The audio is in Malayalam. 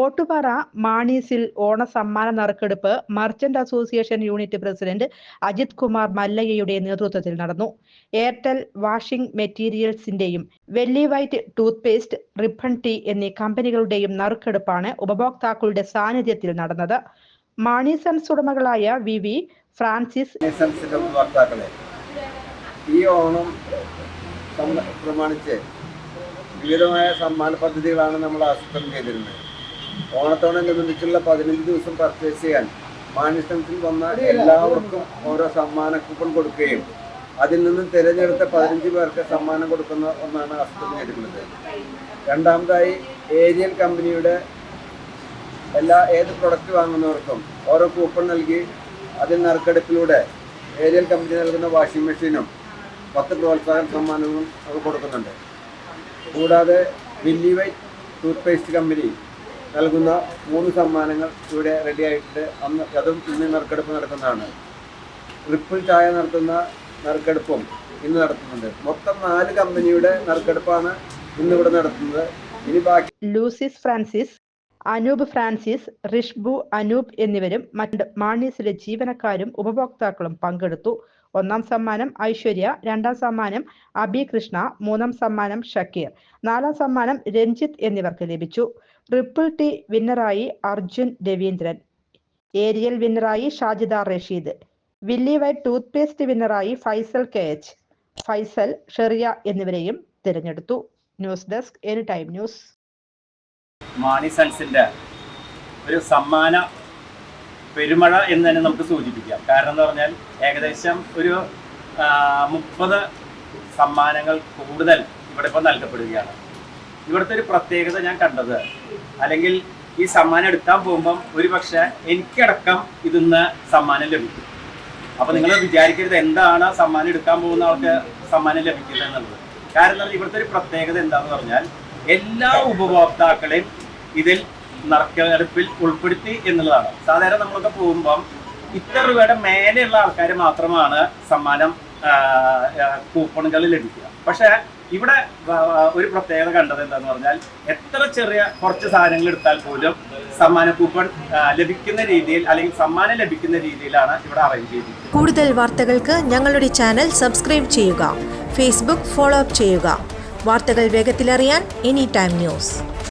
ഓട്ടുപാറ മാണീസിൽ ഓണ സമ്മാന നറുക്കെടുപ്പ് merchant association unit president Ajith Kumar മല്ലയ്യയുടെ നേതൃത്വത്തിൽ നടന്നു. എയർടെൽ വാഷിംഗ് മെറ്റീരിയൽസിന്റെയും വെല്ലി വൈറ്റ് ടൂത്ത്പേസ്റ്റ് റിപ്പൺ ടീ എന്നീ കമ്പനികളുടെയും നറുക്കെടുപ്പാണ് ഉപഭോക്താക്കളുടെ സാന്നിധ്യത്തിൽ നടന്നത്. മാണീസൺസ് ഉടമകളായ വി വി ഫ്രാൻസിസ് ഉപഭോക്താക്കളെ ഈ ഓണം പ്രമാണിച്ച് വിവിധമായ സമ്മാന പദ്ധതികളാണ് നമ്മൾ ആസൂത്രണം ചെയ്തിരുന്നത്. ഓണത്തോടനുബന്ധിച്ചുള്ള പതിനഞ്ച് ദിവസം പർച്ചേസ് ചെയ്യാൻ മാനിസൻസിൽ വന്ന എല്ലാവർക്കും ഓരോ സമ്മാന കൂപ്പൺ കൊടുക്കുകയും അതിൽ നിന്നും തിരഞ്ഞെടുത്ത പതിനഞ്ച് പേർക്ക് സമ്മാനം കൊടുക്കുന്ന ഒന്നാണ് അസ്തം നേരിടുന്നത് രണ്ടാമതായി ഏരിയൽ കമ്പനിയുടെ എല്ലാ ഏത് പ്രൊഡക്റ്റ് വാങ്ങുന്നവർക്കും ഓരോ കൂപ്പൺ നൽകി അതിൽ നറുക്കെടുപ്പിലൂടെ ഏരിയൽ കമ്പനി നൽകുന്ന വാഷിംഗ് മെഷീനും പത്ത് പ്രോത്സാഹന സമ്മാനവും അവർ കൊടുക്കുന്നുണ്ട്. കൂടാതെ Willy white toothpaste company നൽകുന്ന മൂന്ന് സമ്മാനങ്ങൾ ഇവിടെ റെഡി ആയിട്ടുണ്ട്. അന്ന് അതും ഇന്ന് നറുക്കെടുപ്പ് നടക്കുന്നതാണ്. ട്രിപ്പിൾ ചായ നടത്തുന്ന നറുക്കെടുപ്പും ഇന്ന് നടത്തുന്നുണ്ട്. മൊത്തം നാല് കമ്പനിയുടെ നറുക്കെടുപ്പാണ് ഇന്ന് ഇവിടെ നടത്തുന്നത്. ഇനി ബാക്കി ലൂസിസ് ഫ്രാൻസിസ് അനൂപ് ഫ്രാൻസിസ് റിഷ്ബു അനൂപ് എന്നിവരും മറ്റ് മാണീസിലെ ജീവനക്കാരും ഉപഭോക്താക്കളും പങ്കെടുത്തു. ഒന്നാം സമ്മാനം ഐശ്വര്യ രണ്ടാം സമ്മാനം അബി കൃഷ്ണ മൂന്നാം സമ്മാനം ഷക്കീർ നാലാം സമ്മാനം രഞ്ജിത്ത് എന്നിവർക്ക് ലഭിച്ചു. ട്രിപ്പിൾ ടി വിന്നറായി Arjun Raveendran. Ariel വിന്നറായി Shajida Rasheed. Willy White toothpaste വിന്നറായി Faisal K H. Faisal Sheriya എന്നിവരെയും തിരഞ്ഞെടുത്തു. News desk any time news. Mani സൺസിന്റെ ഒരു സമ്മാന പെരുമഴ എന്ന് തന്നെ നമുക്ക് സൂചിപ്പിക്കാം. കാരണം എന്ന് പറഞ്ഞാൽ ഏകദേശം ഒരു മുപ്പത് സമ്മാനങ്ങൾ കൂടുതൽ ഇവിടെ ഇപ്പോൾ നൽകപ്പെടുകയാണ്. ഇവിടുത്തെ ഒരു പ്രത്യേകത ഞാൻ കണ്ടത് അല്ലെങ്കിൽ ഈ സമ്മാനം എടുക്കാൻ പോകുമ്പം ഒരു പക്ഷേ എനിക്കടക്കം ഇതിന്ന് സമ്മാനം ലഭിക്കും. അപ്പൊ നിങ്ങൾ വിചാരിക്കരുത് എന്താണ് സമ്മാനം എടുക്കാൻ പോകുന്ന ആൾക്ക് സമ്മാനം ലഭിക്കുന്നത് എന്നുള്ളത്. കാരണം ഇവിടുത്തെ ഒരു പ്രത്യേകത എന്താണെന്ന് പറഞ്ഞാൽ എല്ലാ ഉപഭോക്താക്കളെയും ഇതിൽ നറുക്കെടുപ്പിൽ ഉൾപ്പെടുത്തി എന്നുള്ളതാണ്. സാധാരണ നമ്മളൊക്കെ പോകുമ്പം ഇത്ര രൂപയുടെ മേലെയുള്ള ആൾക്കാർ മാത്രമാണ് സമ്മാനം കൂപ്പണുകൾ ലഭിക്കുക. പക്ഷേ ഇവിടെ ഒരു പ്രത്യേകത കണ്ടത് എന്താന്ന് പറഞ്ഞാൽ എത്ര ചെറിയ കുറച്ച് സാധനങ്ങൾ എടുത്താൽ പോലും സമ്മാന കൂപ്പൺ ലഭിക്കുന്ന രീതിയിൽ അല്ലെങ്കിൽ സമ്മാനം ലഭിക്കുന്ന രീതിയിലാണ് ഇവിടെ അറേഞ്ച് ചെയ്തിരിക്കുന്നത്. കൂടുതൽ വാർത്തകൾക്ക് ഞങ്ങളുടെ ചാനൽ സബ്സ്ക്രൈബ് ചെയ്യുക ഫേസ്ബുക്ക് ഫോളോ അപ്പ് ചെയ്യുക. വാർത്തകൾ വേഗത്തിലറിയാൻ എനി ടൈം ന്യൂസ്